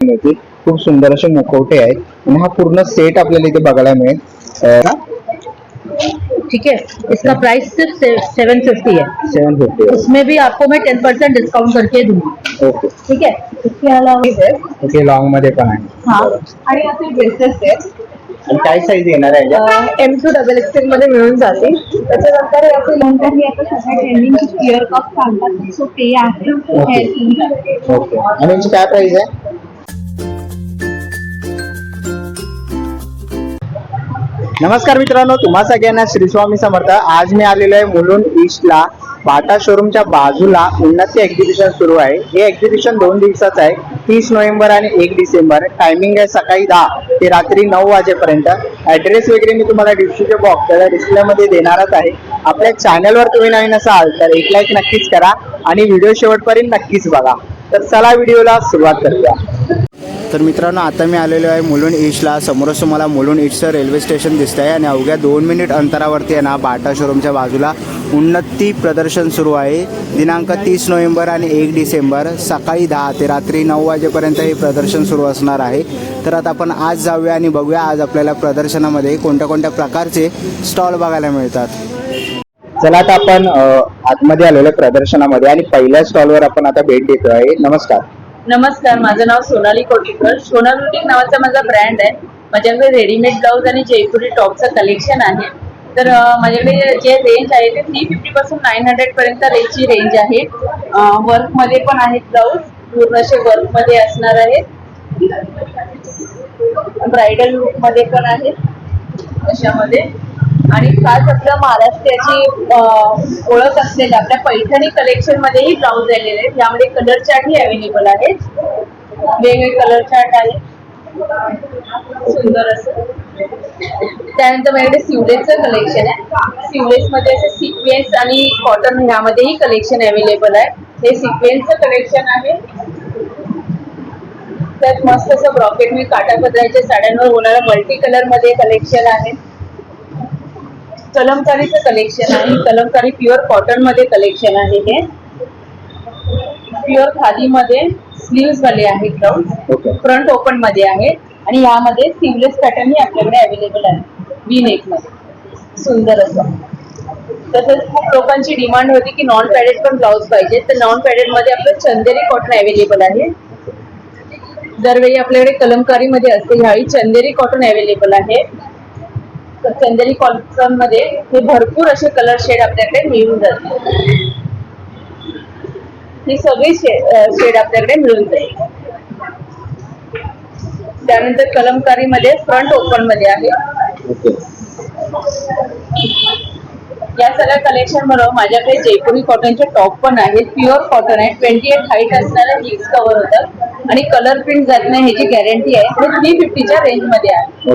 मिळतील खूप सुंदर असे मुखवटे आहेत. आणि हा पूर्ण सेट आपल्याला इथे बघायला मिळेल. ठीक है इसका प्राइस सिर्फ़ सेवन फिफ्टी है सेवन फिफ्टी उसमें भी आपको मैं टेन परसेंट डिस्काउंट करके दूँगी. ओके. ठीक है इसके अलावा ओके लॉंग मध्ये पण आहे. हाँ. आणि असे ड्रेसेस आहेत. काय साईज येणार आहे एम टू डबल एक्सेल मध्ये मिळून जातील. त्याच्यानंतर हे असे आता सध्या ट्रेंडिंग इयर कप चालतात सो ते आहे. ओके. आणि काय प्राइस आहे? नमस्कार मित्रांनो तुम्हा सगळ्यांना श्री स्वामी समर्थ. आज मी आलेलो आहे मुलुंड ईस्टला बाटा शोरूमच्या बाजूला उन्नती एक्झिबिशन सुरू आहे. हे एक्झिबिशन दोन दिवसाचं आहे तीस नोव्हेंबर आणि एक डिसेंबर. टायमिंग आहे सकाळी दहा ते रात्री नऊ वाजेपर्यंत. ऍड्रेस वगैरे मी तुम्हाला डिस्क्रिप्शन बॉक्स डिस्प्ले मध्ये देणारच आहे. आपल्या चॅनलवर तुम्ही नवीन असाल तर एक लाईक नक्कीच करा आणि व्हिडिओ शेवटपर्यंत नक्कीच बघा. तर चला व्हिडिओला सुरुवात करूया. तर मित्रांनो आता मी आलेलो आहे मुलुंड ईस्टला समोरच तुम्हाला मुलुंड ईस्टचं रेल्वे स्टेशन दिसतं आहे आणि अवघ्या दोन मिनिट अंतरावरती आहे ना बाटा शोरूमच्या बाजूला उन्नती प्रदर्शन सुरू आहे. दिनांक तीस नोव्हेंबर आणि एक डिसेंबर सकाळी दहा ते रात्री नऊ वाजेपर्यंत हे प्रदर्शन सुरू असणार आहे. तर आता आपण आज जाऊया आणि बघूया आज आपल्याला प्रदर्शनामध्ये कोणत्या कोणत्या प्रकारचे स्टॉल बघायला मिळतात. चला आता आपण आतमध्ये आलेल्या प्रदर्शनामध्ये आणि पहिल्या स्टॉलवर आपण आता भेट देतो आहे नमस्कार. नमस्कार माझं नाव सोनाली कोटीकर सोना बुटीक नावाचा माझा ब्रँड आहे. माझ्याकडे रेडीमेड ब्लाऊज आणि जयपुरी टॉपचं कलेक्शन आहे. तर माझ्याकडे जे रेंज आहे ते थ्री फिफ्टी पासून नाईन हंड्रेड पर्यंत रेंजची रेंज आहे. वर्कमध्ये पण आहेत ब्लाऊज पूर्ण असे वर्कमध्ये असणार आहेत. ब्रायडल लुकमध्ये पण आहेत. अशामध्ये. आणि खास आपलं महाराष्ट्राची ओळख असलेल्या आपल्या पैठणी कलेक्शन मध्येही ब्लाऊज आलेले आहेत. यामध्ये कलर चार्टही अवेलेबल आहेत. वेगवेगळे कलर चार्ट आहेत. सुंदर असं. त्यानंतर माझ्याकडे सिवलेसचं कलेक्शन आहे. सिवलेस मध्ये सिक्वेन्स आणि कॉटन ह्यामध्येही कलेक्शन अवेलेबल आहे. हे सिक्वेन्सचं कलेक्शन आहे. त्यात मस्त असं ब्रॉकेट मी काटापदराच्या साड्यांवर होणारं मल्टी कलरमध्ये कलेक्शन आहे. कलमकारीचं कलेक्शन आहे. कलमकारी प्युअर कॉटनमध्ये कलेक्शन आहे हे. प्युअर खादीमध्ये स्लीव्स वाले आहे ब्लाऊज ओके फ्रंट ओपनमध्ये आहे आणि यामध्ये सिवलेस पॅटर्न ही आपल्याकडे अवेलेबल आहे. वी नेकमध्ये. सुंदर असं. तसंच खूप लोकांची डिमांड होती की नॉन पॅडेड पण ब्लाऊज पाहिजे. तर नॉन पॅडेडमध्ये आपलं चंदेरी कॉटन अवेलेबल आहे. दरवेळी आपल्याकडे कलमकारी मध्ये असते. ह्यावेळी चंदेरी कॉटन अवेलेबल आहे. चंदेरी कॉटनमध्ये हे भरपूर असे कलर शेड आपल्याकडे मिळून जातात. ही सगळी शेड आपल्याकडे मिळून जाईल. त्यानंतर कलमकारी मध्ये फ्रंट ओपनमध्ये आहे. या सगळ्या कलेक्शन बरोबर माझ्याकडे जयपुरी कॉटनचे टॉप पण आहेत. प्युअर कॉटन आहे. ट्वेंटी एट हाईट असणाऱ्या हिल्स कव्हर होतात. आणि कलर प्रिंट जात नाही ह्याची गॅरंटी आहे. हे थ्री फिफ्टीच्या रेंजमध्ये आहे.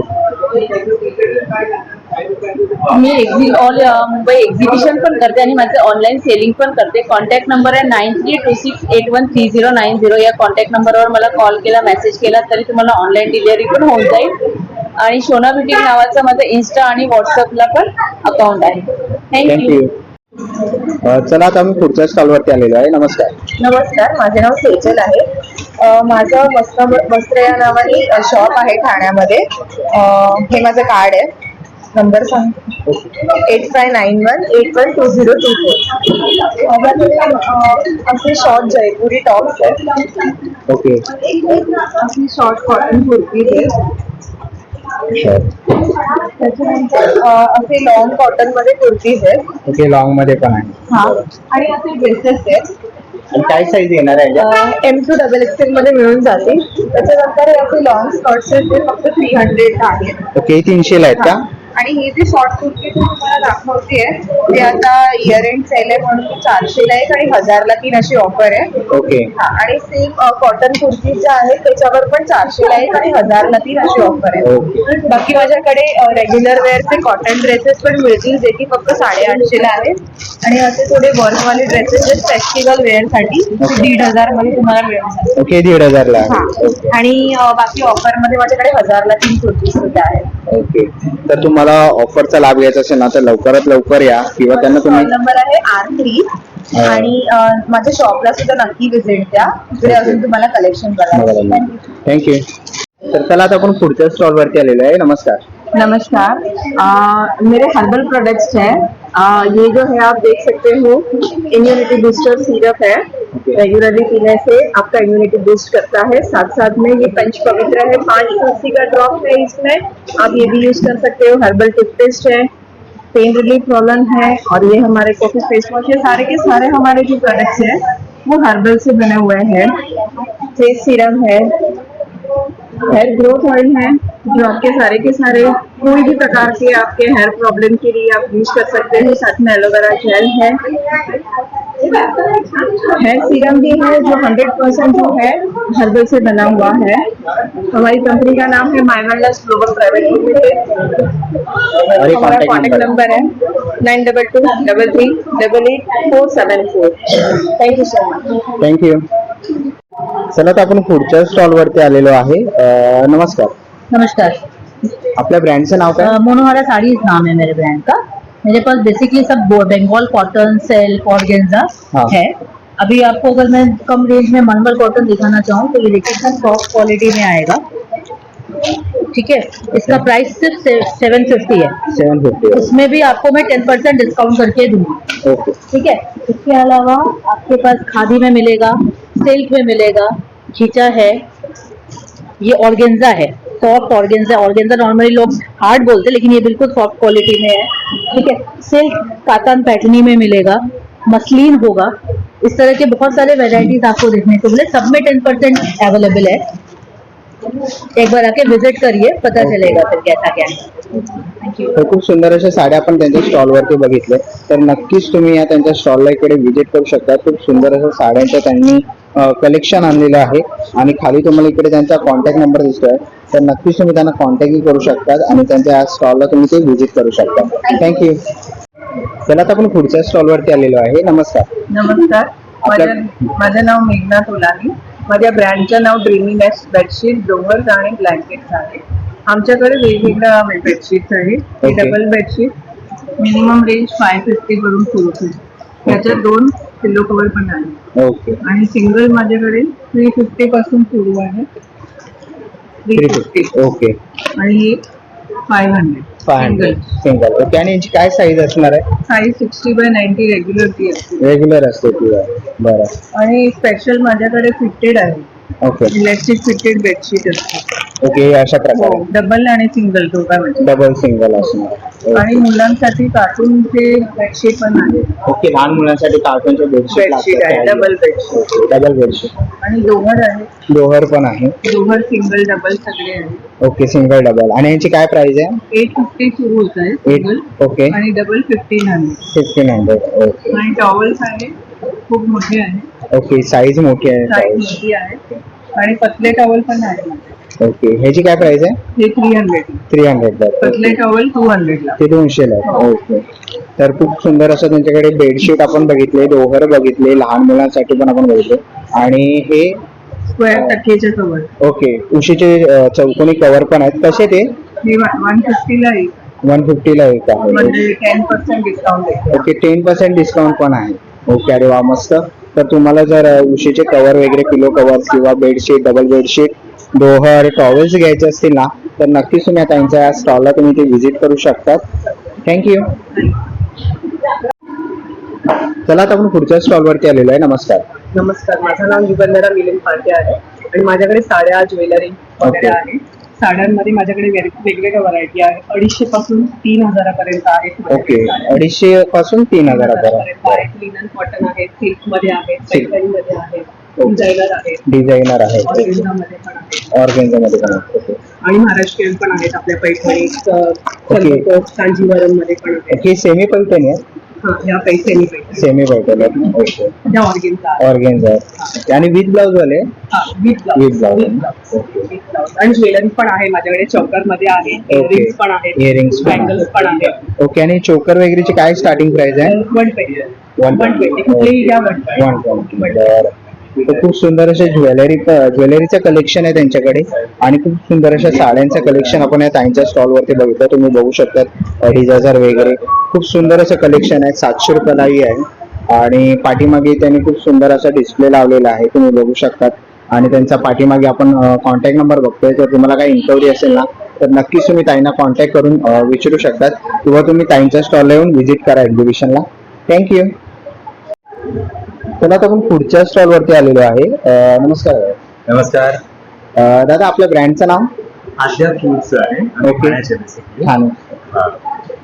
मी एक्झि ऑल मुंबई एक्झिबिशन पण करते आणि माझं ऑनलाईन सेलिंग पण करते. कॉन्टॅक्ट नंबर आहे nine three two six eight one three zero nine zero या कॉन्टॅक्ट नंबरवर मला कॉल केला मेसेज केला तरी तुम्हाला ऑनलाईन डिलिव्हरी पण होऊन जाईल. आणि शोना ब्युटी नावाचं माझं इन्स्टा आणि व्हॉट्सअपला पण अकाउंट आहे. थँक्यू थँक्यू चला आता आम्ही पुढच्या स्टॉलवरती आलेलो आहे. नमस्कार. नमस्कार माझे नाव सेजल आहे. अ, माझं मस्त वस्त्र या नावाने शॉप आहे ठाण्यामध्ये. अ, हे माझं कार्ड आहे. नंबर सांग. Eight five nine one eight one two zero two four असे शॉर्ट जयपुरी टॉप्स आहेत ओके अशी शॉर्ट कॉटन कुर्तीज आहेत त्याच्यानंतर अ, असे लॉंग कॉटनमध्ये कुर्तीज आहेत. ओके लॉंगमध्ये पण आहे. हा. आणि असे ड्रेसेस आहेत. आणि काय साईज येणार आहे याच्यात? एम टू डबल एक्सेल मध्ये मिळून जातील. त्याच्यानंतर हे असे लॉंग स्कर्ट्स आहेत ते फक्त थ्री हंड्रेड आहेत. ओके तीनशे ला आहेत का? आणि ही जी शॉर्ट कुर्ती तुम्हाला दाखवते ते आता इयर एंड सेल आहे म्हणून ती चारशेला एक आणि हजारला तीन अशी ऑफर आहे. ओके हा, आणि सेम कॉटन कुर्ती ज्या आहेत त्याच्यावर पण चारशेला एक आणि हजारला तीन अशी ऑफर आहे. बाकी माझ्याकडे रेग्युलर वेअरचे कॉटन ड्रेसेस पण मिळतील जे की फक्त साडेआठशेला आहेत. आणि असे थोडे वर्कवाले ड्रेसेस जे फेस्टिवल वेअरसाठी दीड हजारमध्ये तुम्हाला मिळून जातील ओके दीड हजारला. हा. ओके आणि बाकी ऑफरमध्ये माझ्याकडे हजारला तीन कुर्ती सुद्धा आहेत. ओके तर तुम्हाला ऑफरचा लाभ घ्यायचा असेल ना तर लवकरात लवकर या किंवा त्यांना तुम्ही नंबर आहे आर थ्री. आणि अं, माझ्या शॉपला सुद्धा नक्की विजिट द्या. तिकडे अजून तुम्हाला कलेक्शन बघायला थँक्यू तर चला आता आपण पुढच्या स्टॉल वरती आलेलो आहे. नमस्कार. नमस्कार। अ, मेरे हर्बल प्रोडक्ट्स हैं। ये जो है आप देख सकते हो इम्यूनिटी बूस्टर सिरप है। रेगुलरली पीने से आपका इम्यूनिटी बूस्ट करता है। साथ साथ में ये पंच पवित्र है। पाँच तुलसी का ड्रॉप है इसमें। आप ये भी यूज़ कर सकते हो। हर्बल टूथपेस्ट है पेन रिलीफ रोलन है और ये हमारे कॉफ़ी फेस वॉश है। सारे के सारे हमारे जो प्रोडक्ट्स हैं वो हर्बल से बने हुए हैं। फेस सीरम है हेयर ग्रोथ ऑयल है जो आपके सारे के सारे कोई भी प्रकार के आपके हेयर प्रॉब्लम के लिए आप यूज़ कर सकते हो साथ में एलोवेरा जेल है। हेयर सीरम भी है जो 100% परसेंट जो है हर्बल से बना हुआ है। हमारी कंपनी का नाम है माइवेलनेस ग्लोबल प्राइवेट लिमिटेड और हमारा कॉन्टैक्ट नंबर है nine double two double three double eight four seven four thank you so much thank you चला तर आपण पुढच्या स्टॉल वरती आलेलो आहे. अं, नमस्कार. नमस्कार. आपल्या ब्रँडचं नाव काय? अ, मोनोहारा साड़ीज नाम है मेरे ब्रांड का. मेरे पास बेसिकली सब बंगाल कॉटन सेल्फ ऑर्गेन्जा हाँ। है. अभी आपको अगर मैं कम रेंज में मलमल कॉटन दिखाना चाहूँ तो ये देखिए इतना सॉफ्ट क्वालिटी में आएगा। ठीक है? इसका प्राइस सिर्फ़ सेवन फिफ्टी है। सेवन फिफ्टी उसमें भी आपको मैं टेन परसेंट डिस्काउंट करके दूँगी। ओके ठीक है? इसके अलावा आपके पास खादी में मिलेगा। सिल्क में मिलेगा खींचा है। ये ऑर्गेन्जा है सॉफ्ट ऑर्गेन्जा ऑर्गेन्जा नॉर्मली लोग हार्ड बोलते हैं लेकिन ये बिल्कुल सॉफ्ट क्वालिटी में है। ठीक है सिल्क कातन पैटर्नी में मिलेगा मसलिन होगा। इस तरह के बहुत सारे वेराइटीज आपको देखने को मिले सब में टेन परसेंट अवेलेबल है। एक बार आके विज़िट करिए पता चलेगा फिर कैसा क्या है। तर खूप सुंदर अशा साड्या आपण त्यांच्या स्टॉल वरती बघितले. तर नक्कीच तुम्ही या त्यांच्या स्टॉलला इकडे व्हिजिट करू शकता. खूप सुंदर अशा त्यांनी कलेक्शन आणलेलं आहे. आणि खाली तुम्हाला इकडे त्यांचा कॉन्टॅक्ट नंबर दिसतोय. तर नक्कीच तुम्ही त्यांना कॉन्टॅक्ट करू शकता आणि त्यांच्या स्टॉलला तुम्ही ते व्हिजिट करू शकता. थँक्यू चला आता आपण पुढच्या स्टॉल वरती आलेलो आहे. नमस्कार. नमस्कार. माझं नाव मेघना तोलानी. माझ्या ब्रँडचं नाव ड्रीमी नेस्ट बेडशीट डोंगर्स आणि ब्लँकेट्स आहे आमच्याकडे वेगवेगळ्या बेडशीट्स आहेत. Okay. Double bedsheet minimum range five fifty करून सुरू त्याच्यात दोन पिल्लो कवर पण आहे. ओके. आणि सिंगल माझ्याकडे थ्री फिफ्टी पासून सुरू आहे. Three fifty okay. आणि ही five hundred five hundred single okay आणि यांची काय साईज असणार आहे? Size sixty by ninety regular ती असते. रेग्युलर असते ती बरं. आणि स्पेशल माझ्याकडे फिटेड आहे. ओके. इलेक्ट्रिक फिटेड बेडशीट असते. ओके अशा प्रकारे. डबल आणि सिंगल दोघांमध्ये. डबल सिंगल असणार. आणि मुलांसाठी कार्टूनचे बेडशीट पण आहे ओके लहान मुलांसाठी कार्टूनचे बेडशीट बेडशीट आहे डबल बेडशीट डबल बेडशीट आणि दोघर आहे लोहर पण आहे दोघर सिंगल डबल सगळे आहे ओके सिंगल डबल आणि यांची काय प्राइस आहे? एट फिफ्टी सुरू होत आहे एट सिंगल ओके आणि double fifteen hundred fifteen hundred okay आणि टॉवल्स आहे खूप मोठे आहे ओके साईज मोठी साईज आहे मोठी आहे. आणि पतले टॉवल पण आहे ओके. ह्याची काय प्राइस आहे? हे थ्री हंड्रेड थ्री हंड्रेड पतले टॉवल टू हंड्रेडला ते दोनशेला आहे ओके. तर खूप सुंदर असं त्यांच्याकडे बेडशीट आपण बघितले डोहर बघितले लहान मुलांसाठी पण आपण बघितले. आणि हे स्क्वेअर टक्केचे कवर ओके. उशीचे अं, चौकोनी कव्हर पण आहेत. कसे ते? हे वन फिफ्टीला एक. वन फिफ्टीला एक आहे. म्हणजे टेन पर्सेंट डिस्काउंट आहे. ओके. टेन पर्सेंट डिस्काउंट पण आहे. ओके. अरे वा मस्त. तर तुम्हाला जर अ, उशीचे कवर वगैरे पिलो कवर किंवा बेडशीट डबल बेडशीट डोहर टॉवेल्स घ्यायचे असतील ना तर नक्कीच तुम्ही आता यांच्या स्टॉलला तुम्ही ते व्हिजिट करू शकतात. थँक्यू चला आता आपण पुढच्या स्टॉल वरती आलेलो आहे. नमस्कार. नमस्कार माझं नाव निबंधना मिलिंद पाटे आहे आणि माझ्याकडे साड्या ज्वेलरी वगैरे. आहे साड्यांमध्ये माझ्याकडे वेग- वेगवेगळ्या व्हरायटी आहे. अडीचशे पासून तीन हजारापर्यंत आहेत ओके अडीचशे पासून तीन हजारापर्यंत. आहेत लिनन कॉटन आहे. सिल्कमध्ये आहेत Silk. पैठणी मध्ये आहेत. डिझायनर डिझायनर आहे ऑर्गेन्झा मध्ये पण आहेत. ऑर्गेन्झामध्ये पण आहे आणि महाराष्ट्रीयन पण आहेत आपल्या पैठणी. कांजीवरममध्ये पण सेमी पैठणी आहे. हा ह्या पैठणी पैठणी. सेमी पैठणी. आहे ओके ह्या ऑर्गेन्झा आहेत. ऑर्गेन्झा आहे आणि विथ ब्लाउज वाले? हा विथ With blouse. ब्लाउज आणि ज्वेलरी पण आहे माझ्याकडे. चौकरमध्ये आहे. Okay. इयरिंग्स पण आहेत. Earrings पण बँगल्स. पण आहेत. ओके आणि चोकर वगैरेची काय स्टार्टिंग प्राइस आहे? वन ट्वेंटी वन ट्वेंटी कुठलेही घ्या वन वन ट्वेंटी तर खूप सुंदर अशा ज्वेलरी ज्वेलरीचं कलेक्शन आहे त्यांच्याकडे. आणि खूप सुंदर अशा साड्यांचं कलेक्शन आपण या ताईंच्या स्टॉल वरती बघितलं. तुम्ही बघू शकतात अडीच हजार वगैरे. खूप सुंदर असं कलेक्शन आहे. सातशे रुपयालाही आहे. आणि पाठीमागे त्यांनी खूप सुंदर असा डिस्प्ले लावलेला आहे. तुम्ही बघू शकतात. आणि त्यांचा पाठीमागे आपण कॉन्टॅक्ट नंबर बघतोय. जर तुम्हाला काही इन्क्वायरी असेल ना तर नक्कीच तुम्ही ताईंना कॉन्टॅक्ट करून विचारू शकतात. किंवा तुम्ही ताईंच्या स्टॉलला येऊन व्हिजिट करा एक्झिबिशनला थँक्यू चला आता आपण पुढच्या स्टॉल वरती आलेलो आहे. अ, नमस्कार. नमस्कार. अ, दादा आपल्या ब्रँडचं नाव? आद्या फूड्स आहे. आम्ही Okay. ठाण्याचे basically. ठाणे हा.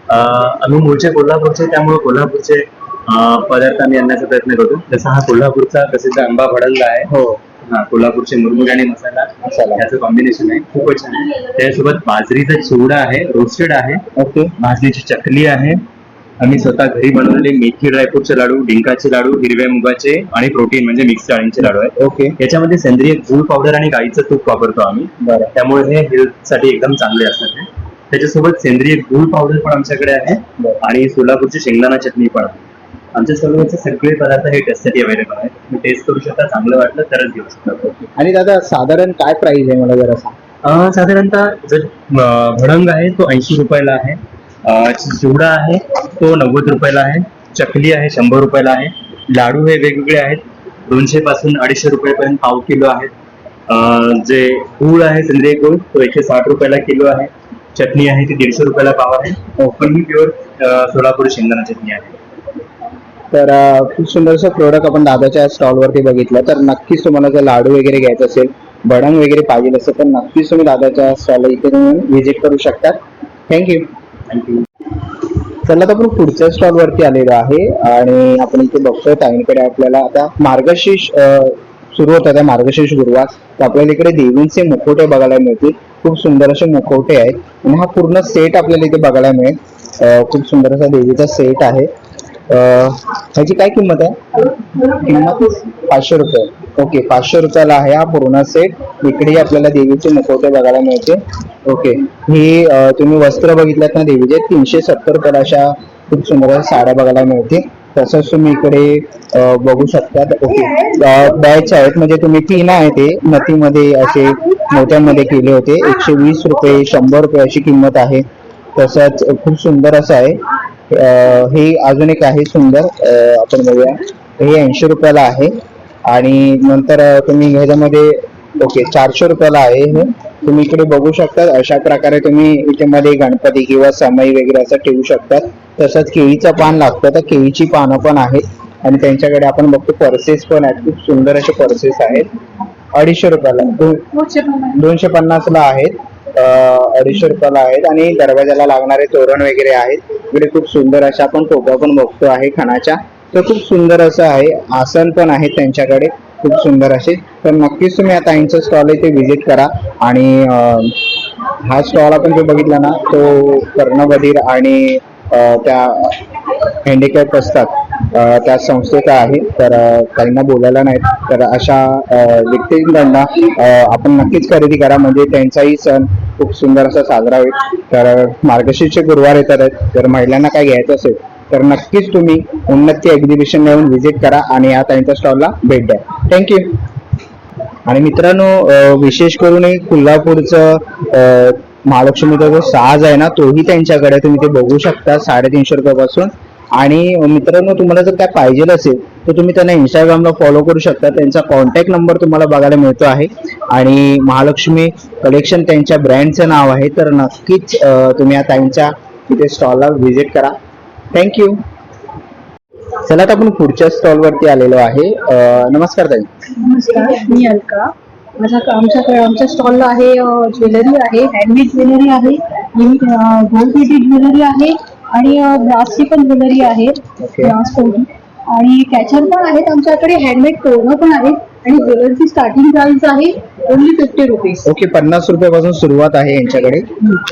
अं, आम्ही मूळचे कोल्हापूरचे त्यामुळे कोल्हापूरचे अं, पदार्थ आम्ही आणण्याचा प्रयत्न करतो. जसा हा कोल्हापूरचा प्रसिद्ध आंबा भडंगा आहे हो. हा कोल्हापूरचे मुरमुरे आणि मसाला मसाला. याचं कॉम्बिनेशन आहे. खूपच छान आहे. त्याच्यासोबत बाजरीचा चिवडा आहे रोस्टेड आहे. ओके. भाजणीची चकली आहे. आम्ही स्वतः घरी बनवलेले मेथी ड्रायफ्रूटचे लाडू डिंकाचे लाडू हिरव्या मुगाचे आणि प्रोटीन म्हणजे मिक्स डाळींचे लाडू आहेत. ओके. याच्यामध्ये सेंद्रिय गूळ पावडर आणि गाईचं तूप वापरतो आम्ही. बरं. त्यामुळे हे हेल्थसाठी एकदम चांगले असतात हे. त्याच्यासोबत सेंद्रिय गूळ पावडर पण आमच्याकडे आहे. आणि सोलापूरची शेंगदाणा चटणी पण आहे. आमच्या सर्वचे सगळे पदार्थ हे टेस्टसाठी अवेलेबल आहेत. तुम्ही टेस्ट करू शकता चांगलं वाटलं तरच घेऊ शकता. आणि दादा साधारण काय प्राइस आहे मला जरा सांग? अं, साधारणतः जर अं, भडंग आहे तो ऐंशी रुपयाला आहे. चिवडा आहे तो नव्वद रुपयाला आहे. चकली आहे शंभर रुपयाला आहे. लाडू हे वेगवेगळे आहेत. दोनशे पासून अडीचशे रुपयापर्यंत पाव किलो आहेत. जे गूळ आहे सेंद्रिय गूळ तो एकशे साठ रुपयाला किलो आहे. चटणी आहे ती दीडशे रुपयाला पाव आहे. पण ही प्युअर सोलापुरी शेंगदाणा चटणी आहे. तर खूप सुंदरसं प्रोडक्ट आपण दादाच्या स्टॉल वरती बघितलं तर नक्कीच तुम्हाला जर लाडू वगैरे घ्यायचं असेल भडंग वगैरे पाहिजे असेल तर नक्कीच तुम्ही दादाच्या स्टॉलला इथे तुम्ही व्हिजिट करू शकता. थँक्यू थँक्यू चला तर आपण पुढच्या स्टॉल वरती आलेलो आहे आणि आपण इथे बघतोय ताईंकडे आपल्याला आता मार्गशीर्ष सुरू होतात आहे मार्गशीर्ष गुरुवार. तर आपल्याला इकडे देवींचे मुखवटे बघायला मिळतील. खूप सुंदर असे मुखवटे आहेत. आणि हा पूर्ण सेट आपल्याला इथे बघायला मिळेल. खूप सुंदर असा देवीचा सेट आहे. ह्याची काय किंमत आहे? किंमत पाचशे रुपये. ओके पाचशे रुपयाला आहे हा पूर्ण सेट इकडे आपल्याला देवीचे मुखवटे बघायला मिळते ओके ही तुम्ही वस्त्र बघितल्यात ना देवीचे? तीनशे सत्तर रुपयाला अशा खूप सुंदर साड्या बघायला मिळते तसंच तुम्ही इकडे बघू शकता ओके बॅच आहेत. म्हणजे तुम्ही तीन आहे ते. नथीमध्ये असे मोत्यामध्ये केले होते. एकशे वीस रुपये शंभर रुपये अशी किंमत आहे. तसंच खूप सुंदर असं आहे. हे अजून एक आहे सुंदर. आपण बघूया. हे ऐंशी रुपयाला आहे. आणि नंतर तुम्ही ह्याच्यामध्ये ओके चारशे रुपयाला आहे हे. तुम्ही इकडे बघू शकता अशा प्रकारे तुम्ही इथे मध्ये गणपती किंवा समई वगैरे असं ठेवू शकतात. तसंच केळीचं पान लागतं. तर केळीची पानं पण आहेत. आणि त्यांच्याकडे आपण बघतो पर्सेस पण आहेत. खूप सुंदर असे पर्सेस आहेत. अडीचशे रुपयाला. दोनशे पन्नासला आहेत. अडीचशे रुपयाला आहेत आणि दरवाजाला लागणारे तोरण वगैरे आहेत. इकडे खूप सुंदर अशा आपण टोपा पण बघतो आहे खणाच्या. तर खूप सुंदर असं आहे. आसन पण आहे त्यांच्याकडे. खूप सुंदर असे. तर नक्कीच तुम्ही आता यांचं स्टॉल इथे व्हिजिट करा. आणि हा स्टॉल आपण जो बघितला ना तो कर्णबधीर आणि त्या हँडिकॅप असतात. त्या संस्थेचा आहे तर काहींना बोलायला नाही तर अशा व्यक्तींकडनं आपण नक्कीच खरेदी करा. म्हणजे त्यांचाही सण खूप सुंदर असा साजरा होईल. तर मार्गशीर्षचे मार्गशीर्ष गुरुवार येतात आहेत. जर महिलांना काय घ्यायचं असेल तर नक्कीच तुम्ही उन्नती एक्झिबिशन येऊन व्हिजिट करा आणि या त्यांच्या स्टॉलला भेट द्या. थँक्यू आणि मित्रांनो विशेष करून कोल्हापूरचं महालक्ष्मीचा जो साज आहे ना तोही त्यांच्याकडे तुम्ही ते बघू शकता. साडेतीनशे रुपयापासून आणि मित्रांनो तुम्हाला जर काय पाहिजे असेल तर तुम्ही त्यांना इंस्टाग्रामला फॉलो करू शकता. त्यांचा कॉन्टॅक्ट नंबर तुम्हाला बघायला मिळतो आहे. आणि महालक्ष्मी कलेक्शन त्यांच्या ब्रँडचं नाव आहे तर नक्कीच तुम्ही या त्यांच्या तिथे स्टॉलला व्हिजिट करा. थँक्यू चला आता आपण पुढच्या स्टॉल वरती आलेलो आहे. नमस्कार ताई. नमस्कार मी अलका. माझा आमच्याकडे आमच्या स्टॉलला आहे ज्वेलरी आहे हँडमेड ज्वेलरी आहे गोल्ड प्लेटेड ज्वेलरी आहे. आणि ब्रासची पण ज्वेलरी आहे. ब्रास कोटी आणि कॅचर पण आहेत आमच्याकडे हँडमेड तोरणं पण आहेत आणि ज्वेलरीची स्टार्टिंग प्राइस आहे ओनली फिफ्टी रुपीज ओके पन्नास रुपयापासून सुरुवात आहे यांच्याकडे.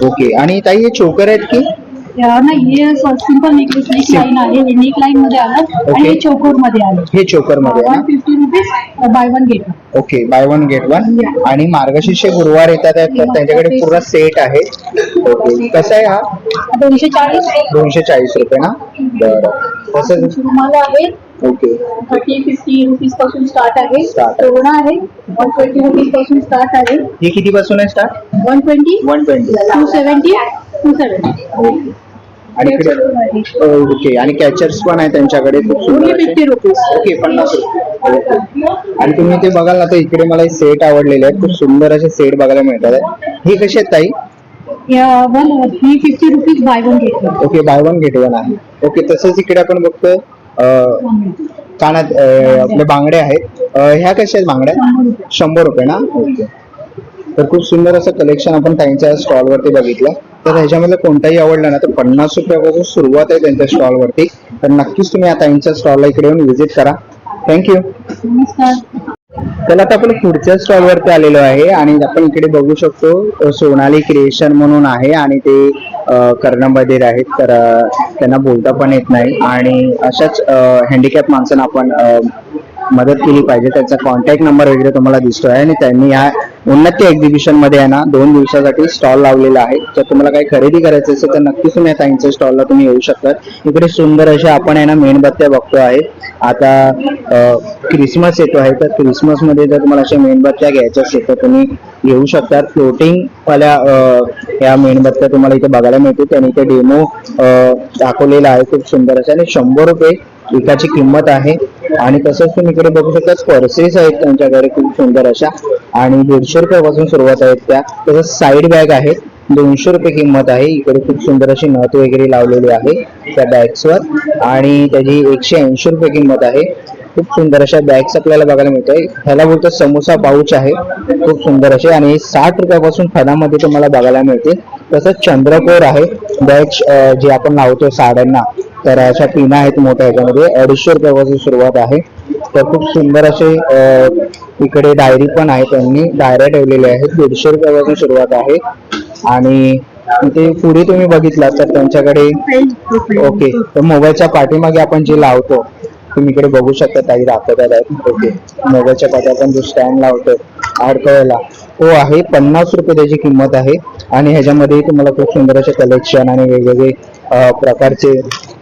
ओके. आणि ताई हे चोकर आहेत की? नाही हे सिंपल नेकलेस नेक लाईन आहे. हे नेक लाईन मध्ये आलं आणि Okay. हे चोकोरमध्ये आलं. हे चोकरमध्ये fifty rupees buy one get ना okay buy one get one Yeah. आणि मार्गशीर्ष गुरुवार येतात आहेत, तर त्यांच्याकडे पूर्ण सेट आहे. ओके कसा आहे हा? दोनशे चाळीस. दोनशे चाळीस रुपये ना? बरं. तसंच रुमाला आहे. ओके थर्टी फिफ्टी रुपीजपासून स्टार्ट आहे. Start. तोरणा आहे. वन ट्वेंटी रुपीजपासून स्टार्ट आहे. हे किती पासून आहे start one twenty one twenty two seventy two seventy आणि इकडे ओके आणि कॅचर्स पण आहे त्यांच्याकडे खूप सुंदर असे. फिफ्टी रुपीज ओके पन्नास रुपये. ओके. आणि तुम्ही ते बघाल ना तर इकडे मला सेट आवडलेले आहेत. खूप सुंदर असे सेट बघायला मिळतात. आहे. हे कसे आहेत ताई? वन ही fifty rupees buy one okay buy one get one आहे. ओके तसंच इकडे आपण बघतो अं, कानात अं, आपले बांगडे आहेत. अं, ह्या कशा आहेत बांगड्या? शंभर रुपये. ना? ओके तर खूप सुंदर असं कलेक्शन आपण त्यांच्या स्टॉल वरती बघितलं. तर ह्याच्यामध्ये कोणताही आवडला ना तर पन्नास रुपयापासून सुरुवात आहे त्यांच्या स्टॉल वरती. तर नक्कीच तुम्ही आता त्यांच्या स्टॉलला इकडे येऊन व्हिजिट करा. थँक्यू तर आता आपण पुढच्या स्टॉल वरती आलेलो आहे आणि आपण इकडे बघू शकतो सोनाली क्रिएशन म्हणून आहे आणि ते कर्णबधीर आहेत. तर त्यांना बोलता पण येत नाही. आणि अशाच हँडिकॅप माणसांना आपण मदत केली पाहिजे. त्याचा कॉन्टॅक्ट नंबर वगैरे तुम्हाला दिसतोय आणि त्यांनी या उन्नती एक्झिबिशनमध्ये आहे ना दोन दिवसासाठी स्टॉल लावलेला आहे. जर तुम्हाला काही खरेदी करायचं असेल तर नक्कीच तुम्ही या ताईंच्या स्टॉलला तुम्ही येऊ शकता. इकडे सुंदर अशा आपण आहे ना मेणबत्त्या बघतो आहे आता क्रिसमस येतो आहे. तर क्रिसमसमध्ये जर तुम्हाला अशा मेणबत्त्या घ्यायच्या असेल तर तुम्ही येऊ शकता. फ्लोटिंग वाल्या या मेणबत्त्या तुम्हाला इथे बघायला मिळतील. त्यांनी इथे डेमो दाखवलेला आहे. खूप सुंदर असे. आणि शंभर रुपये एकाची किंमत आहे. आणि तसंच तुम्ही इकडे बघू शकता स्पर्सेस आहेत त्यांच्याकडे खूप सुंदर अशा. आणि दीडशे रुपयापासून सुरुवात आहेत त्या. तसंच साईड बॅग आहेत दोनशे रुपये किंमत आहे. इकडे खूप सुंदर अशी नथ वगैरे लावलेली आहे त्या बॅग्सवर आणि त्याची एकशे ऐंशी रुपये किंमत आहे. खूप सुंदर अशा बॅग्स आपल्याला बघायला मिळतोय. ह्याला बोलतो समोसा पाऊच आहे. खूप सुंदर असे. आणि साठ रुपयापासून फणामध्ये तुम्हाला बघायला मिळते तसंच चंद्रकोर आहे. बॅग जे आपण लावतो साड्यांना तर अशा पिना आहेत मोठ्या ह्याच्यामध्ये. अडीचशे रुपयापासून सुरुवात आहे. तर खूप सुंदर असे इकडे डायरी पण आहे. त्यांनी डायऱ्या ठेवलेल्या आहेत. दीडशे रुपयापासून सुरुवात आहे. आणि ते पुढे तुम्ही बघितला तर त्यांच्याकडे ओके. तर मोबाईलच्या पाठीमागे आपण जे लावतो तुम्ही इकडे बघू शकता ताई दाखवतात आहेत. ओके. मोबाईलच्या पाठी आपण जो स्टँड लावतो अडकवायला तो आहे पन्नास रुपये त्याची किंमत आहे. आणि ह्याच्यामध्ये तुम्हाला खूप सुंदर असे कलेक्शन आणि वेगवेगळे प्रकारचे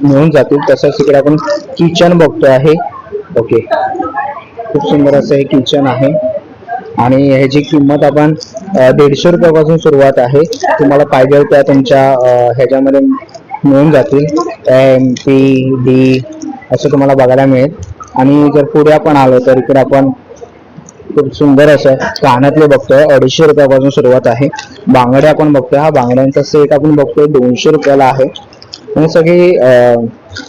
मिळून जातील. तसंच इकडे आपण किचन बघतो आहे. ओके. खूप सुंदर असं हे किचन आहे. आणि ह्याची किंमत आपण दीडशे रुपयापासून सुरुवात आहे. तुम्हाला पाहिजे त्या तुमच्या ह्याच्यामध्ये मिळून जातील. एम पी डी असं तुम्हाला बघायला मिळेल. आणि जर पुढे आपण आलो तर इकडे आपण खूप सुंदर असं कानातले बघतोय. अडीचशे रुपयापासून सुरुवात आहे. बांगड्या आपण बघतोय. हा बांगड्यांचा सेट आपण बघतोय. दोनशे रुपयाला आहे. आणि सगळे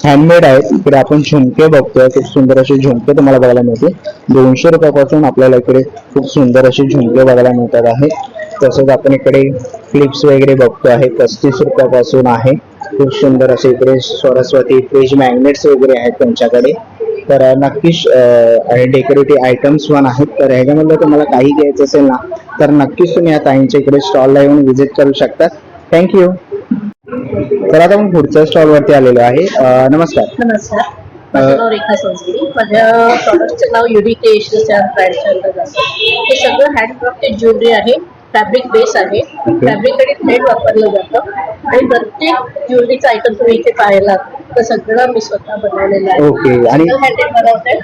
हँडमेड आहेत. इकडे आपण झुमके बघतोय. खूप सुंदर असे झुमके तुम्हाला बघायला मिळते दोनशे रुपयापासून आपल्याला इकडे खूप सुंदर असे झुमके बघायला मिळतात आहे तसंच आपण इकडे क्लिप्स वगैरे बघतो आहे. पस्तीस रुपयापासून आहे. खूप सुंदर असे इकडे सरस्वती फ्रीज मॅग्नेट्स वगैरे आहेत त्यांच्याकडे. तर नक्कीच डेकोरेटिव्ह आयटम्स पण आहेत. तर ह्याच्यामधलं तुम्हाला काही घ्यायचं असेल ना तर नक्कीच तुम्ही या ताईंच्या इकडे स्टॉलला येऊन व्हिजिट करू शकता. थँक्यू तर आता आपण पुढच्या स्टॉल वरती आलेलो आहे. अ, नमस्कार. नमस्कार. अ, माझं नाव रेखा संस्कृती माझ्या प्रॉडक्टचं नाव ब्रँडच्या अंतर्गत. हे सगळं हँडक्राफ्टेड ज्वेलरी आहे. फॅब्रिक बेस आहे. फॅब्रिक आणि थ्रेड वापरलं जातं. आणि प्रत्येक ज्वेलरीचं आयटम तुम्ही इथे पाहिला तर सगळं मी स्वतः बनवलेलं आहे. ओके आणि हँडेड बनवते.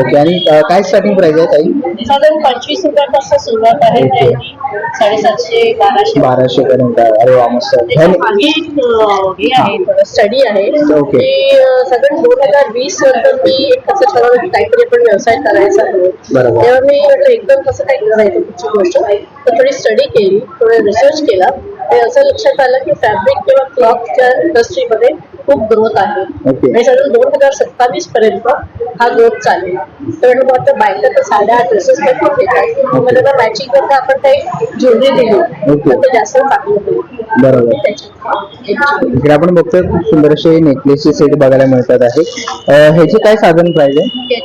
ओके आणि अ, काय स्टार्टिंग प्राइस आहे ताई? साधारण पंचवीस रुपयापासून सुरुवात आहे ओके. आणि साडेसातशे बाराशे. बाराशे पर्यंत आहे. अरे वा मस्त. त्याच्या आणि- मागे एक, अं, हे आहे थोडं स्टडी आहे. ओके. की अं, साधारण दोन हजार वीस नंतर मी एक कसं ठरवलं की काहीतरी पण व्यवसाय करायचा आहे. बरोबर. तेव्हा मी म्हटलं एकदम कसं काय करायचं पुढची गोष्ट. तर थोडी स्टडी केली थोडं रिसर्च केला. आणि असं लक्षात आलं की फॅब्रिक किंवा क्लॉथच्या इंडस्ट्रीमध्ये खूप ग्रोथ आहे. आणि साधारण दोन हजार सत्तावीस पर्यंत हा ग्रोथ चालेल. तर मग आता बायका तर साड्या ड्रेसेस भरपूर घेतात. मग त्याला मॅचिंग करता आपण काही ज्वेलरी दिली. तर ते जास्त चांगलं होईल. बरोबर. त्याच्यात. इकडे आपण बघतोय खूप सुंदर असे नेकलेसचे सेट बघायला मिळतात आहे. अ, ह्याची काय साधारण प्राइस आहे?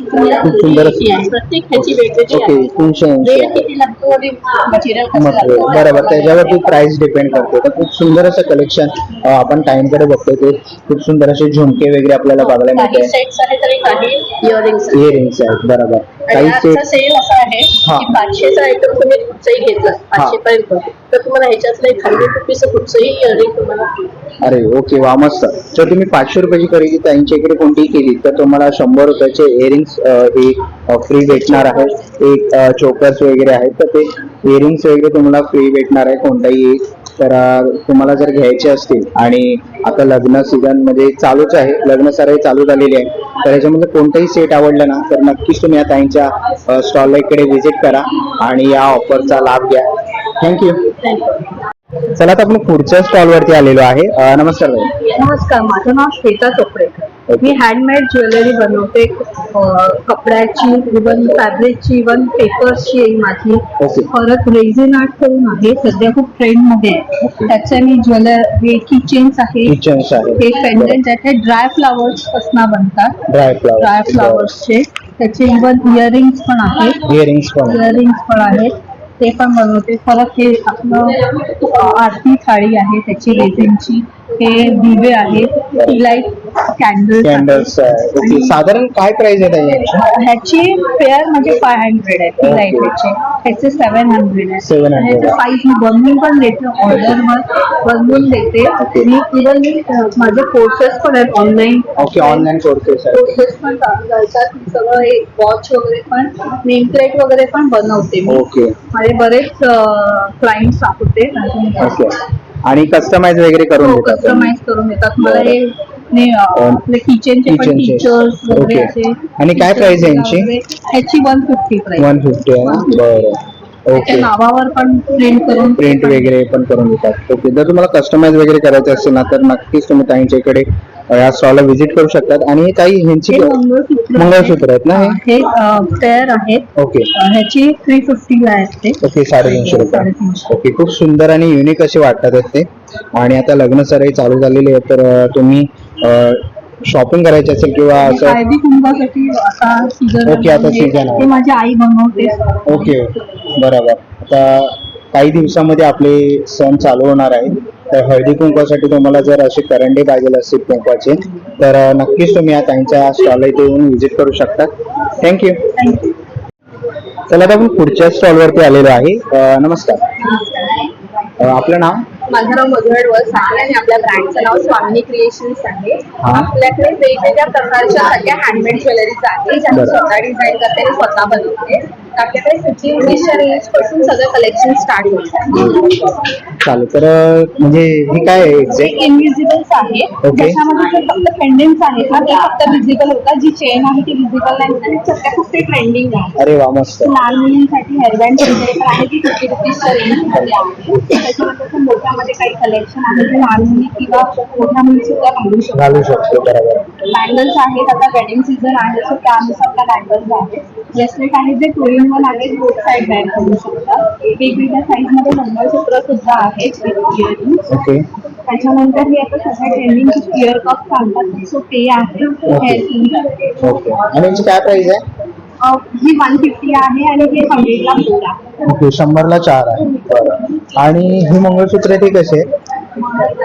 खूप सुंदर असं- आहे प्रत्येक ह्याची वेगवेगळी ओके आहे. तीनशे ऐंशी वेळ आहे किती लागतो आणि मटेरियल कसं मटेरियल लागतं? बरोबर त्याच्यावरती प्राइस डिपेंड करते. तर खूप सुंदर असं कलेक्शन आपण टाइमकडे बघतोय ते. खूप सुंदर असे झुमके वगैरे आपल्याला बघायला काही मिळते सेट्स आहेत आणि काही इयरिंग्स इयरिंग्स आहेत बरोबर. आणि आजचा सेल असा आहे हा. की पाचशेचा आयटम तुम्ही कुठचंही घेतलं पाचशे पर्यंत तर तुम्हाला ह्याच्यातलं एक हंड्रेड कुठचंही इयरिंग तुम्हाला अरे ओके वा मस्त. जर तुम्ही पाचशे रुपयाची खरेदी त्यांच्या इकडे कोणतीही केली तर तुम्हाला शंभर रुपयाचे इयरिंग्स हे फ्री भेटणार आहे. एक चोकर्स वगैरे आहेत तर ते इयरिंग्स वगैरे तुम्हाला फ्री भेटणार आहे कोणताही एक तर तुम्हाला जर घ्यायचे असतील आणि आता लग्न सीझनमध्ये चालूच आहे लग्न सराई चालू झालेली आहे तर याच्यामध्ये कोणतंही सेट आवडलं ना तर नक्कीच तुम्ही या ताईंच्या स्टॉल इकडे व्हिजिट करा आणि या ऑफरचा लाभ घ्या. थँक्यू चला आता आपण पुढच्या स्टॉल वरती आलेलो आहे. नमस्कार नमस्कार माझं नाव श्वेता चोपडे मी हँडमेड ज्वेलरी बनवते. कपड्याची इवन फॅब्रिकची इवन पेपर्सची आहे माझी. ओके. परत रेझिन आर्ट करून आहे. सध्या खूप ट्रेंडमध्ये आहे त्याच्या मी ज्वेलरी की चेन्स आहे. किचन्स आहे. हे पेंडंट आहेत हे ड्राय फ्लावर्सपासून बनतात. ड्राय ड्राय फ्लावर फ्लावर्सचे त्याचे इवन इयरिंग्स पण आहेत. इयरिंग्स पण. इयरिंग्स पण आहेत. ते पण बनवते. परत हे आपलं अं, आरती थाळी आहे त्याची रेझिनची हे दिवे आहेत लाइट कॅन्डल्स कॅन्डल्स ओके साधारण काय प्राइस आहे ताई यांची ह्याची पेअर म्हणजे फाय हंड्रेड आहे ती लाइट ह्याची. ह्याचे सेव्हन हंड्रेड आहे. 700 आणि ह्याचे साईज मी बनवून पण देते ऑर्डरवर बनवून देते. मी इव्हन मी अं, माझे कोर्सेस पण आहेत ऑनलाईन ओके ऑनलाईन कोर्सेस आहे कोर्सेस पण चालतात सगळं हे वॉच वगैरे पण नेम प्लेट वगैरे पण बनवते मी. ओके माझे बरेच क्लायंट्स होते ओके आणि कस्टमाइज वगैरे करून देतात कस्टमाइज करून देतात मला हे ने, अं, आपले किचनचे पण Kitchen चे. टीचर्स वगैरे Okay. असे आणि काय price आहे यांची? ह्याची one fifty price one fifty आहे ना बरं ओके नावावर पण प्रिंट करून प्रिंट वगैरे पण करून देतात. ओके जर तुम्हाला कस्टमाइज वगैरे करायचं असेल ना तर नक्कीच तुम्ही ताईंच्या इकडे अ, या स्टॉलला व्हिजिट करू शकतात. आणि काही ह्यांची मंगळसूत्र मंगळसूत्र आहेत ना हे? हे पेअर आहेत. ओके अं, ह्याची थ्री फिफ्टीला आहेत ते. ओके साडेतीनशे रुपये. साडेतीनशे. ओके खूप सुंदर आणि युनिक असे वाटतात आहेत ते. आणि आता लग्न सराई चालू झालेली आहे तर अ, तुम्ही शॉपिंग करायची असेल किंवा असं हळदी कुंभासाठी आता सीझन Okay, आता season आहे. ते माझी आई बनवते. ओके बरोबर. आता काही दिवसामध्ये आपले सण चालू होणार आहे तर हळदी कुंकवासाठी तुम्हाला जर असे करंडे पाहिजे असतील कुंकवाचे तर नक्कीच तुम्ही या त्यांच्या स्टॉलला इथे येऊन व्हिजिट करू शकता. थँक्यू चला आता आपण पुढच्या स्टॉलवरती आलेलो आहे. नमस्कार. आपलं नाव? माझं नाव मधुर वस आहे आणि आपल्या ब्रँडचं नाव स्वामिनी क्रिएशन्स आहे. हा. आपल्याकडे वेगवेगळ्या प्रकारच्या सगळ्या हँडमेड ज्वेलरीज आहे ज्या मी बरं. स्वतः डिझाईन करते आणि स्वतः बनवते. आपल्याकडे फिफ्टी रुपीजच्या रेंजपासून सगळं कलेक्शन स्टार्ट होतं चालेल तर अ, म्हणजे ही काय आहे जे इनविजिबल्स आहे. Okay. त्याच्यामध्ये जे फक्त पेंडेंट्स आहेत ना ते फक्त विजिबल होतात. जी चेन आहे ती विजिबल नाही. होत आणि सध्या खूप ते ट्रेंडिंग आहे. अरे वा मस्त. लहान मुलींसाठी हेअरबँड वगैरे पण आहे ती फिफ्टी रुपीजच्या रेंजमध्ये आहे. त्याच्यानंतर काही कलेक्शन आहे जे लहान मुली किंवा मोठ्या मुली सुद्धा घालू शकतात घालू शकतो बरोबर. बँगल्स आहेत आता वेडिंग सीझन आहे सो त्यानुसार त्या बँगल्स आहेत ब्रेसलेट आहेत जे टू इन वन आहेत बोथ साईड बॅग करू शकतात वेगवेगळ्या साईजमध्ये मंगळसूत्र सुद्धा आहेत इयरिंग्स ओके त्याच्यानंतर हे आता सगळ्या ट्रेंडिंग इयर कप चालतात सो ते आहे ओके आणि यांची काय प्राइस आहे? ही वन फिफ्टी आहे आणि हे हंड्रेडला फोर आहे ओके शंभरला चार आहे. बरं. आणि ही मंगळसूत्र ते कसे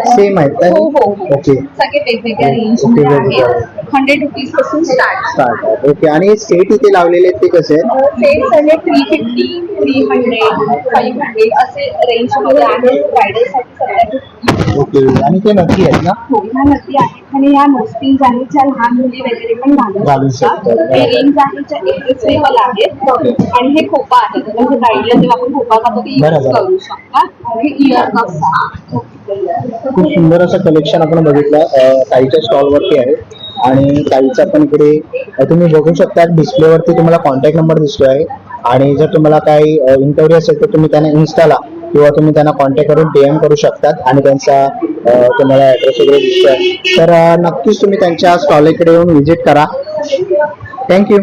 सेम आहेत हो हो ओके सगळे वेगवेगळ्या रेंज ओके, मध्ये वेगवेगळ्या. आहेत. हंड्रेड रुपीजपासून स्टार्ट स्टार्ट ओके आणि सेट इथे लावलेले आहेत ते कसे आहेत? सेट सगळे three fifty three hundred five hundred असे रेंजमध्ये आहेत. ब्रायडलसाठी ओके आणि ते नक्की आहेत ना? हो ह्या नक्की आहेत. आणि ह्या नोस्टिंग आहेत ज्या लहान मुली वगैरे पण घालू घालू शकतात. शकतात हे रिंग्स आहेत ज्या एक्सेसरेबल आहेत. आणि हे खोपा आहे म्हणजे ब्राईडला जेव्हा आपण खोपा ते यूज बरोबर. करू शकतात. आणि इयर कप्स खूप सुंदर असं कलेक्शन आपण बघितलं. अं, ताईच्या स्टॉल वरती आहे. आणि ताईचा पण इकडे तुम्ही बघू शकता डिस्प्ले वरती तुम्हाला कॉन्टॅक्ट नंबर दिसतो आहे. आणि जर तुम्हाला काही इन्क्वायरी असेल तर तुम्ही त्यांना इन्स्टाला किंवा तुम्ही त्यांना कॉन्टॅक्ट करून डीएम करू शकतात आणि त्यांचा तुम्हाला ऍड्रेस वगैरे दिसतोय. तर नक्कीच तुम्ही त्यांच्या स्टॉल इकडे येऊन व्हिजिट करा. थँक्यू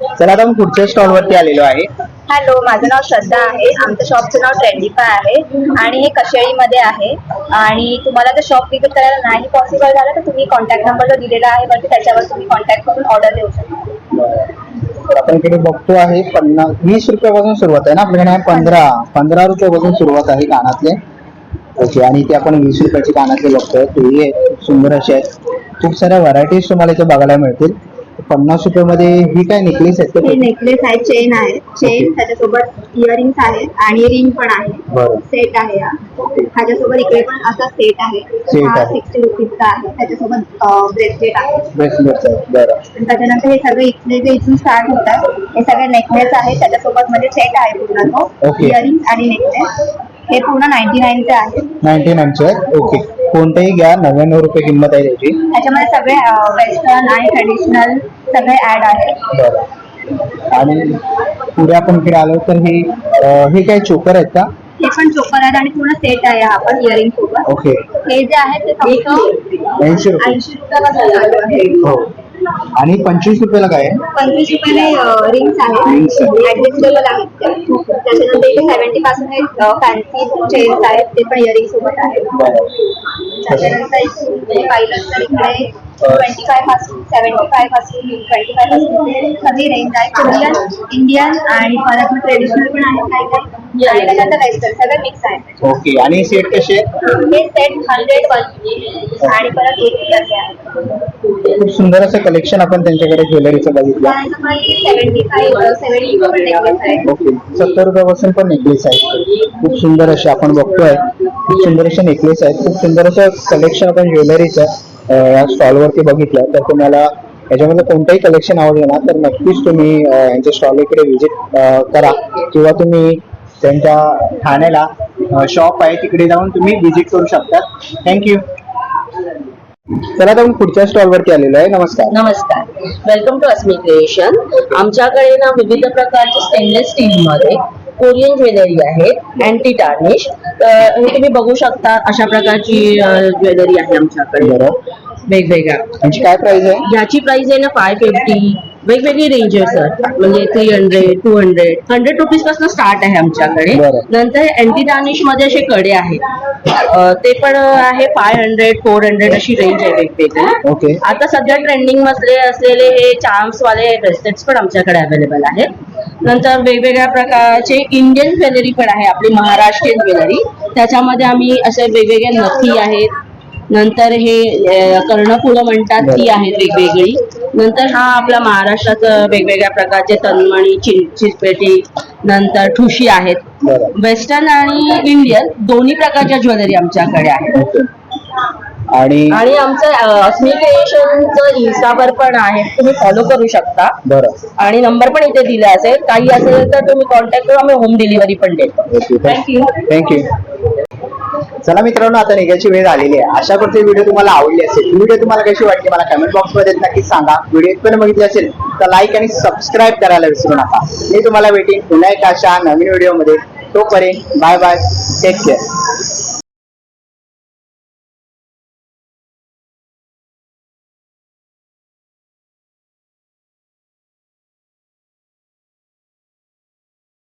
चला आता आपण पुढच्या स्टॉल वरती आलेलो आहे. हॅलो माझं नाव श्रद्धा आहे. आमच्या शॉपचं नाव ट्रेंडीफाय आहे. आणि हे कशेळीमध्ये आहे. आणि तुम्हाला जर शॉप विजिट करायला नाही पॉसिबल झालं तर तुम्ही कॉन्टॅक्ट नंबर जो दिलेला आहे वरती त्याच्यावर तुम्ही कॉन्टॅक्ट करून ऑर्डर देऊ शकता. तर आपण इकडे बघतो आहे पन्नास वीस रुपयापासून सुरुवात आहे ना? आपल्याकडे आहे पंधरा पंधरा रुपयापासून सुरुवात आहे कानातले. ओके आणि इथे आपण वीस रुपयाचे कानातले बघतोय. तेही आहेत खूप सुंदर असे आहेत. खूप साऱ्या व्हरायटीज तुम्हाला इथे बघायला मिळतील. पन्नास रुपयामध्ये ही काय नेकलेस आहेत हे का नेकलेस आहे चेन आहे चेन त्याच्यासोबत इयरिंग्स आहेत आणि रिंग पण आहे. बरं. सेट आहे हा. ह्याच्यासोबत इकडे पण असा सेट आहे. Set हा आहे. सिक्स्टी रुपीजचा आहे. त्याच्यासोबत ब्रेसलेट आहे. ब्रेसलेट्स आहेत बरं. आणि त्याच्यानंतर हे सगळे इथले जे इथून स्टार्ट होतात हे सगळे नेकलेस आहेत. त्याच्यासोबत म्हणजे सेट आहे पूर्ण तो. Okay. इयरिंग्स आणि नेकलेस हे पूर्ण नाईन्टी नाईनचे आहे नाईन्टी नाईनचे आहेत? ओके कोणतेही घ्या. नव्याण्णव रुपये किंमत आहे त्याची. त्याच्यामध्ये सगळे वेस्टर्न आणि ट्रेडिशनल सगळे ऍड बरं. आणि पुढे आपण इकडे आलो तर हे अं, हे काय चोकर आहेत का? हे पण चोकर आहेत आणि पूर्ण सेट आहे हा पण इयरिंग सोबत ओके हे जे आहे ते फक्त ऐंशी रुपये. ऐंशी रुपयाला चालू आहे हो. आणि पंचवीस रुपयाला काय आहे? पंचवीस रुपयाने रिंग्स आहेत. ऍडजस्टेबल आहेत. त्या. त्याच्यानंतर इथे सेव्हन्टी पासून फॅन्सी चेन्स आहेत ते पण इयरिंग सोबत आहेत. बरं. त्याच्यानंतर इथे पाहिलं तर इकडे ट्वेंटी फायपासून सेव्हन्टी फायपासून ट्वेंटी फायपासून. सगळी रेंज आहे. इंडियन इंडियन आणि परत ट्रेडिशनल पण आहेत काही काही आणि त्याच्यानंतर वेस्टर्न सगळे मिक्स आहेत ओके आणि सेट कसे? हे सेट हंड्रेड वन आणि परत खूप सुंदर असं कलेक्शन आपण त्यांच्याकडे ज्वेलरीचं बघितलं. सेव्हन्टी फाय सेव्हन्टी पण नेकलेस आहे. ओके सत्तर रुपयापासून पण नेकलेस आहे. खूप सुंदर असे आपण बघतोय. खूप सुंदर असे नेकलेस आहेत खूप सुंदर असं कलेक्शन आपण ज्वेलरीचं या स्टॉलवरती बघितलं तर तुम्हाला याच्यामध्ये कोणतंही कलेक्शन आवडलं ना तर नक्कीच तुम्ही यांच्या स्टॉल इकडे व्हिजिट करा. किंवा तुम्ही त्यांच्या ठाण्याला शॉप आहे तिकडे जाऊन तुम्ही व्हिजिट करू शकता. थँक्यू चला तर आपण पुढच्या स्टॉलवरती आलेलो आहे. नमस्कार. नमस्कार. वेलकम टू अस्मी क्रिएशन आमच्याकडे ना विविध प्रकारचे स्टेनलेस स्टील मध्ये कोरियन ज्वेलरी आहे अँटी टार्निश हे तुम्ही बघू शकता अशा प्रकारची ज्वेलरी आहे आमच्याकडे. वेगवेगळ्या. यांची काय प्राइस आहे? याची प्राइस आहे ना फाय फिफ्टी वेगवेगळी रेंज आहे सर म्हणजे three hundred two hundred hundred रुपीजपासून start आहे आमच्याकडे. बरं. नंतर अँटी टार्निशमध्ये असे कडे आहेत. अं, ते पण आहे फाय हंड्रेड फोर हंड्रेड अशी रेंज आहे वेगवेगळी. ओके आता सध्या ट्रेंडिंगमध्ये असलेले हे चार्म्स वाले ब्रेसलेट्स पण आमच्याकडे अवेलेबल आहेत. नंतर वेगवेगळ्या प्रकारचे इंडियन ज्वेलरी पण आहे आपली महाराष्ट्रीयन ज्वेलरी त्याच्यामध्ये आम्ही असे वेगवेगळे नथी आहेत नंतर हे कर्णफुलं म्हणतात ती आहेत वेगवेगळी. नंतर हा आपला महाराष्ट्राचं वेगवेगळ्या प्रकारचे तन्मणी चिरपेटी नंतर ठुशी आहेत. वेस्टर्न आणि इंडियन दोन्ही प्रकारच्या ज्वेलरी आमच्याकडे आहेत. आणि आणि आमचं अस्मी क्रिएशनचं इन्स्टावर पण आहे. तुम्ही फॉलो करू शकता. बरं. आणि नंबर पण इथे दिला असेल. काही असेल तर तुम्ही कॉन्टॅक्ट करू आम्ही होम डिलिव्हरी पण देतो. थँक्यू थँक्यू चला मित्रांनो आता निघायची वेळ आलेली आहे. अशा प्रकारचे व्हिडिओ तुम्हाला आवडली असेल. व्हिडिओ तुम्हाला कशी वाटली मला कमेंट बॉक्समध्ये नक्की सांगा. व्हिडिओ पण बघितली असेल तर लाईक आणि सबस्क्राईब करायला विसरू नका. मी तुम्हाला भेटेन पुन्हा एक अशा नवीन व्हिडिओमध्ये तोपर्यंत बाय बाय टेक केअर